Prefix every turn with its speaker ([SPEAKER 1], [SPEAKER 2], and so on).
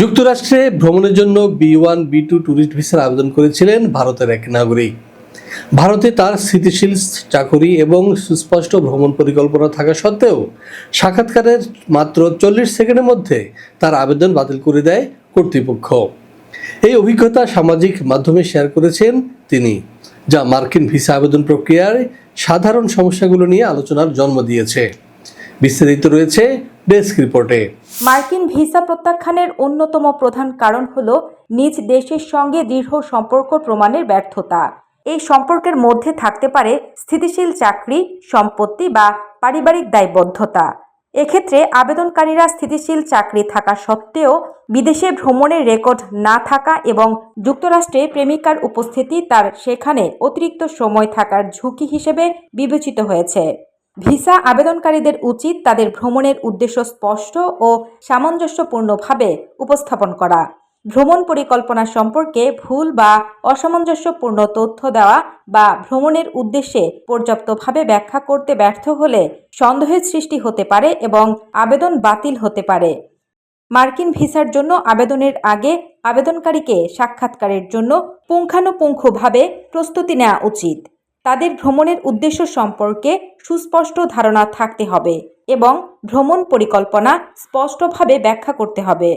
[SPEAKER 1] যুক্তরাষ্ট্রে ভ্রমণের জন্য B one, B two tourist ভিসার আবেদন করেছিলেন ভারতের এক নাগরিক। ভারতে তার স্থিতিশীল চাকরি এবং সুস্পষ্ট ভ্রমণ পরিকল্পনা থাকা সত্ত্বেও সাক্ষাৎকারের মাত্র চল্লিশ সেকেন্ডের মধ্যে তার আবেদন বাতিল করে দেয় কর্তৃপক্ষ। এই অভিজ্ঞতা সামাজিক মাধ্যমে শেয়ার করেছেন তিনি, যা মার্কিন ভিসা আবেদন প্রক্রিয়ায় সাধারণ সমস্যাগুলো নিয়ে আলোচনার জন্ম দিয়েছে। বিস্তারিত রয়েছে ডেস্ক রিপোর্টে।
[SPEAKER 2] মার্কিন ভিসা প্রত্যাখ্যানের অন্যতম প্রধান কারণ হল নিজ দেশের সঙ্গে দৃঢ় সম্পর্ক প্রমাণের ব্যর্থতা। এই সম্পর্কের মধ্যে থাকতে পারে স্থিতিশীল চাকরি, সম্পত্তি বা পারিবারিক দায়বদ্ধতা। এক্ষেত্রে আবেদনকারীরা স্থিতিশীল চাকরি থাকা সত্ত্বেও বিদেশে ভ্রমণের রেকর্ড না থাকা এবং যুক্তরাষ্ট্রে প্রেমিকার উপস্থিতি তার সেখানে অতিরিক্ত সময় থাকার ঝুঁকি হিসেবে বিবেচিত হয়েছে। ভিসা আবেদনকারীদের উচিত তাদের ভ্রমণের উদ্দেশ্য স্পষ্ট ও সামঞ্জস্যপূর্ণভাবে উপস্থাপন করা। ভ্রমণ পরিকল্পনা সম্পর্কে ভুল বা অসামঞ্জস্যপূর্ণ তথ্য দেওয়া বা ভ্রমণের উদ্দেশ্যে পর্যাপ্তভাবে ব্যাখ্যা করতে ব্যর্থ হলে সন্দেহের সৃষ্টি হতে পারে এবং আবেদন বাতিল হতে পারে। মার্কিন ভিসার জন্য আবেদনের আগে আবেদনকারীকে সাক্ষাৎকারের জন্য পুঙ্খানুপুঙ্খভাবে প্রস্তুতি নেওয়া উচিত। তাদের ভ্রমণের উদ্দেশ্য সম্পর্কে সুস্পষ্ট ধারণা থাকতে হবে এবং ভ্রমণ পরিকল্পনা স্পষ্টভাবে ব্যাখ্যা করতে হবে।